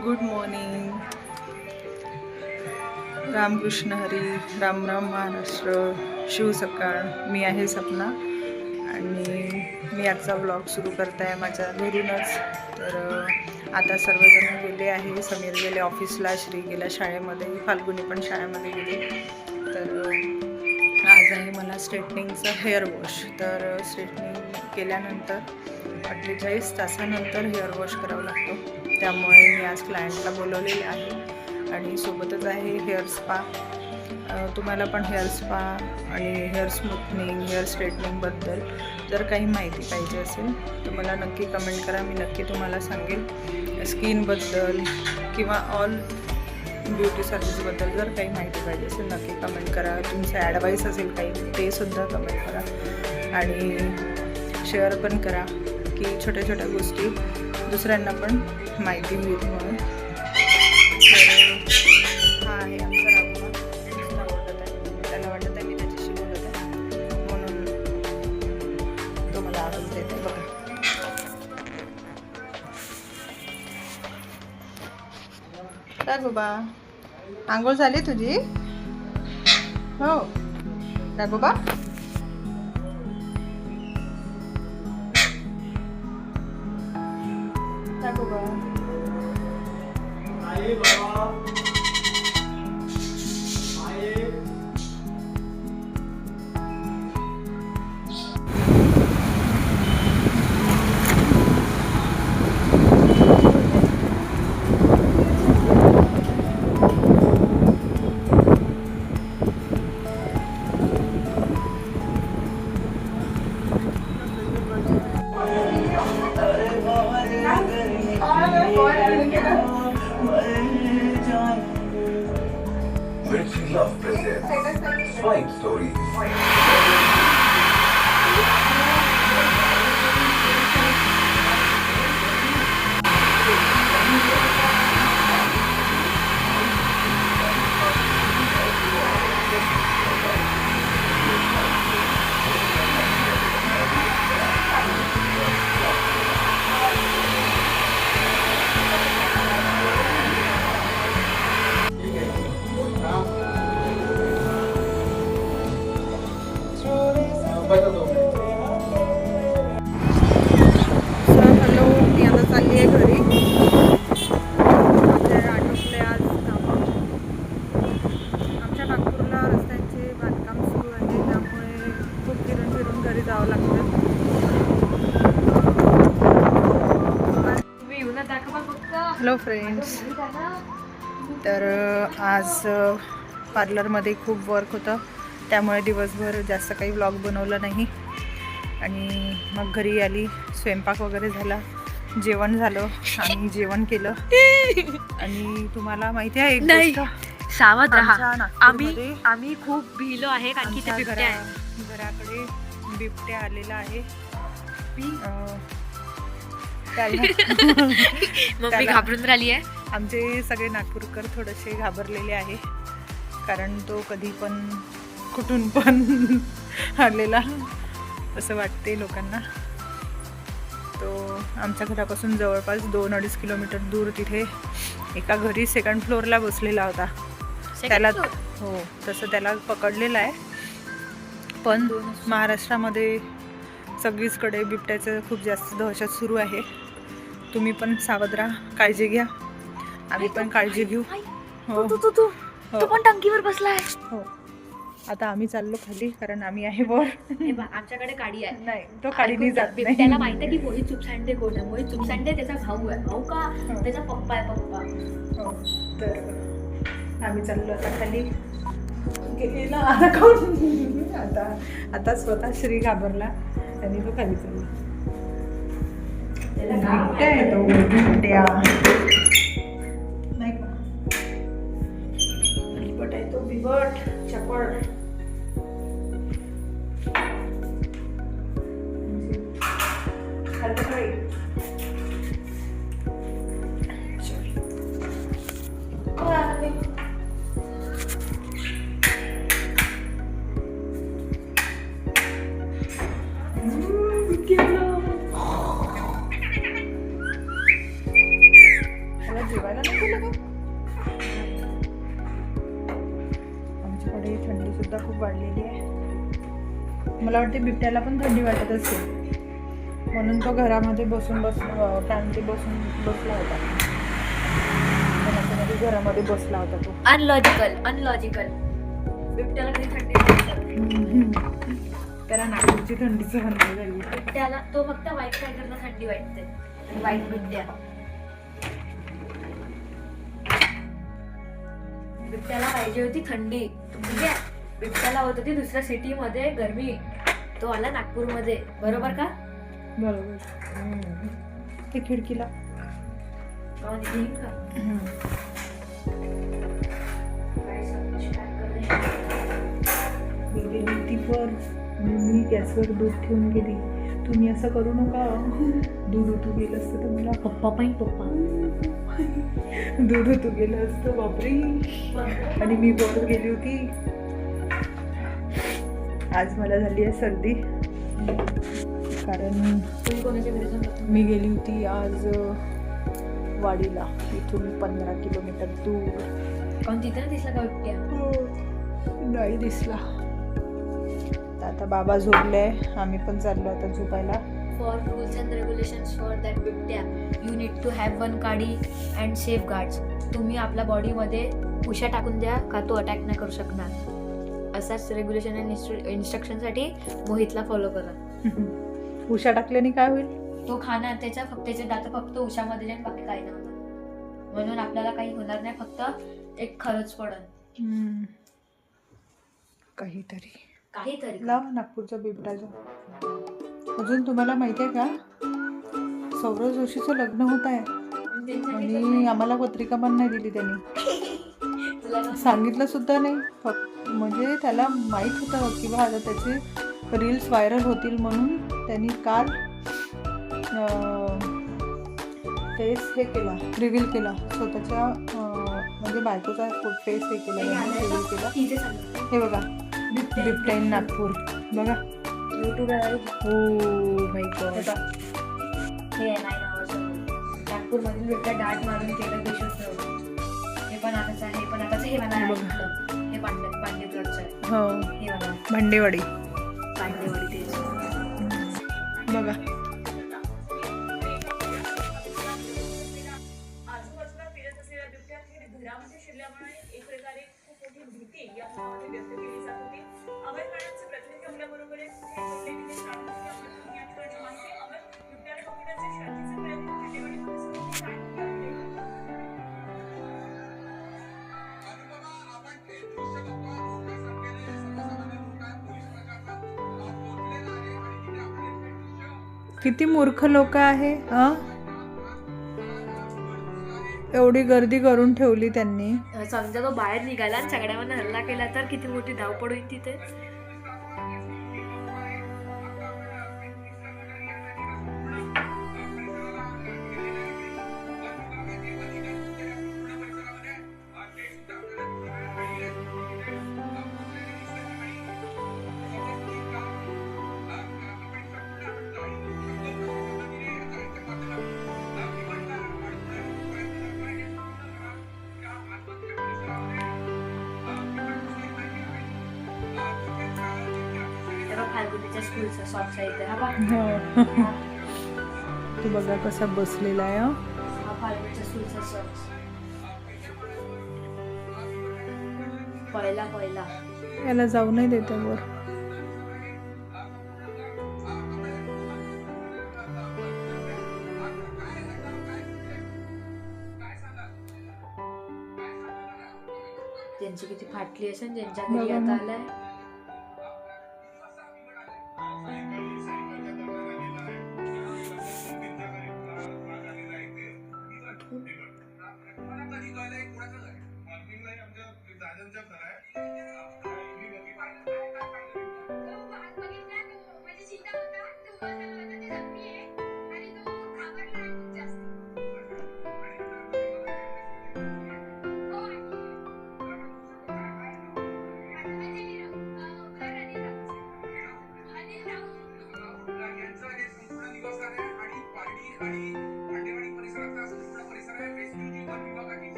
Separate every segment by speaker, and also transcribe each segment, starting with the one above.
Speaker 1: Good morning Ramkrishna Hari Ram Ram Maharashtra शिव सकाळ. मी आहे सपना आणि मी आजचा ब्लॉग सुरू करत आहे माझ्या घरूनच. तर आता सर्वजण गेले आहे. समीर गेले ऑफिसला श्री गेल्या शाळेमध्ये फाल्गुनी पण शाळेमध्ये गेली. तर आज आहे मला स्ट्रेटनिंगचं हेअर वॉश तर स्ट्रेटनिंग केल्यानंतर अठ्ठेचाळीस तासानंतर हेअर वॉश करावा लागतो. त्यामुळे मी आज क्लायंटला बोलवलेले आहे. आणि सोबतच आहे हेअर स्पा तुम्हाला पण हेअर स्पा आणि हेअर स्मूथनिंग हेअर स्ट्रेटनिंगबद्दल जर काही माहिती पाहिजे असेल तर मला नक्की कमेंट करा. मी नक्की तुम्हाला सांगेन. स्किनबद्दल किंवा ऑल ब्युटी सर्विसबद्दल जर काही माहिती पाहिजे असेल नक्की कमेंट करा. तुमचं ॲडवाईस असेल काही ते सुद्धा कमेंट करा. आणि शेअर पण करा की छोट्या छोट्या गोष्टी दुसऱ्यांना पण माहिती होईल म्हणून. तर हा आहे आमचा बोलत आहे. त्याला वाटत आहे मी त्याच्याशी बोलत आहे. म्हणून तो मला आवाज देत आहे. बघा. आंघोळ झाली तुझी? हो. Raghoba Raghoba
Speaker 2: Richie
Speaker 1: sorry hello मी आता चालली आहे घरी. आमचे आटोपले आज कामं. आमच्या नागपूरला रस्त्यांचे बांधकाम सुरू आहे त्यामुळे खूप फिरून फिरून घरी जावं लागतं. हॅलो फ्रेंड्स तर आज पार्लरमध्ये खूप वर्क होतं. त्यामुळे दिवसभर जास्त काही व्लॉग बनवलं नाही. आणि मग घरी आली स्वयंपाक वगैरे झाला जेवण झालं आणि जेवण केलं. आणि तुम्हाला माहिती आहे
Speaker 3: नाही. सावध राहा. आम्ही आम्ही खूप भिलो आहे कारण की ते
Speaker 1: घरा- घराकडे बिबट्या आलेला आहे.
Speaker 3: मम्मी घाबरून राहिली आहे.
Speaker 1: आमचे सगळे नागपूरकर थोडेसे घाबरलेले आहे. कारण तो कधी पण कुठून पण आलेला असं वाटते लोकांना. तो आमच्या घरापासून जवळपास दोन अडीच किलोमीटर दूर तिथे एका घरी सेकंड फ्लोअरला बसलेला होता. त्याला हो तसं त्याला पकडलेलं आहे. पण महाराष्ट्रामध्ये सगळीचकडे बिबट्याचं खूप जास्त दहशत सुरू आहे. तुम्ही पण सावध राहा काळजी घ्या. आम्ही पण काळजी घेऊ. हो.
Speaker 3: तू तू तू.
Speaker 1: हो.
Speaker 3: तू पण टंकीवर बसलाय.
Speaker 1: हो. आता आम्ही चाललो खाली कारण आम्ही आहे वर.
Speaker 3: आमच्याकडे गाडी आहे.
Speaker 1: नाही तो खाली जात नाही.
Speaker 3: बिबट्याला माहिती आहे की मोहित चुपसांडे कोण आहे? मोहित चुपसांडे त्याचा भाऊ आहे. भाऊ का?
Speaker 1: हो.
Speaker 3: त्याचा पप्पा आहे पप्पा.
Speaker 1: हो, तर आम्ही चाललो आता खाली. गेला आता कोण? आता आता स्वतः श्री घाबरला आणि तो खाली चालला. बिबट्या आहे तो वाढलेली आहे. मला वाटते बिबट्याला पण थंडी वाटत असेल. म्हणून तो घरामध्ये बसून बस फॅनमध्ये बसून बसला होता. घरामध्ये बसला होता तो.
Speaker 3: अनलॉजिकल अनलॉजिकल बिबट्याला कधी थंडी.
Speaker 1: त्याला नागपूरची थंडी सहन झाली.
Speaker 3: बिबट्याला तो फक्त व्हाईट टायगरला थंडी वाटते. व्हाईट बिबट्या. बिबट्याला पाहिजे होती थंडी. आहे बिबट्याला होत होती दुसऱ्या सिटी मध्ये गरमी. तो आला नागपूरमध्ये. बरोबर का?
Speaker 1: बरोबर. ते खिडकीला.
Speaker 3: आवाज येईल का? काय संतोष काय करणे?
Speaker 1: मी गेली ती आणि मी गॅसवर दूध ठेवून गेली. तुम्ही असं करू नका. दूध उतू गेलं असतं तर मला
Speaker 3: पप्पा पण पप्पा.
Speaker 1: दूध उतू गेलं असतं. बापरे. आणि मी वर गेली होती. आज मला झाली आहे सर्दी. कारण? मी गेली होती आज वाडीला. इथून पंधरा किलोमीटर दूर.
Speaker 3: तिथे दिसला का बिबट्या?
Speaker 1: नाही दिसला. तर आता बाबा झोपले. आम्ही पण चाललो आता झोपायला.
Speaker 3: For rules and regulations for that बिबट्या you need to have one काडी and safeguards. तुम्ही आपल्या बॉडीमध्ये उशा टाकून द्या का तो अटॅक नाही करू शकणार? असाच रेग्युलेशन आणि इन्स्ट्रक्शनसाठी मोहितला फॉलो करा.
Speaker 1: उशा टाकल्याने काय होईल?
Speaker 3: तो खाणार त्याच्या फक्त त्याचे दात फक्त उशामध्ये जाईल बाकी काही नाही होणार. म्हणून आपल्याला काही होणार नाही फक्त एक खरंच
Speaker 1: हम्म. काहीतरी.
Speaker 3: काहीतरी.
Speaker 1: लाव नागपूरचा बिबटाचा अजून तुम्हाला माहिती आहे का? सौरव जोशीचं लग्न होत आहे. आणि आम्हाला पत्रिका पण नाही दिली त्यांनी. सांगितलं सुद्धा नाही. फक्त म्हणजे त्याला माहीत होतं की बा आता त्याचे रील्स व्हायरल होतील म्हणून त्यांनी काल फेस हे केला रिव्हील केला. स्वतःच्या म्हणजे बायकोचा फेस हे केला रिव्हील केला. हे बघा बिबट्या. इन नागपूर. बघा.
Speaker 3: आहे.
Speaker 1: हो माय गॉड
Speaker 3: हे नाही नागपूरमधील बिबट्या डाट मारून केलं हे पण आताच आहे हे पण आताच आहे. हे मला. हे आहे
Speaker 1: हो.
Speaker 3: हे बघा.
Speaker 1: भांडेवाडी.
Speaker 3: पांडेवाडी
Speaker 1: किती मूर्ख लोक आहे हा? एवढी गर्दी करून ठेवली त्यांनी.
Speaker 3: समजा तो बाहेर निघाला आणि सगळ्यांना हल्ला केला तर किती मोठी धावपळ होईल तिथे? स्कूलचा सॉफ्ट साईड हा पहा.
Speaker 1: हो. तू बघा कसा बसलेला आहे हं.
Speaker 3: फाल्गुनीच्या स्कूलचा सॉक्स पहिला पहिला
Speaker 1: याला जाऊ नाही देते वर
Speaker 3: त्यांची किती फाटली असेल ज्यांच्या घरी
Speaker 1: बघा
Speaker 3: आता. आलाय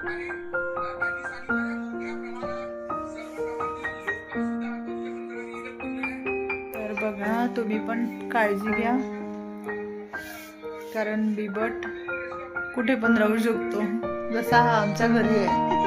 Speaker 4: तर बघा तुम्ही पण काळजी घ्या. कारण बिबट कुठे पण राहू शकतो. जसा हा आमच्या घरी आहे.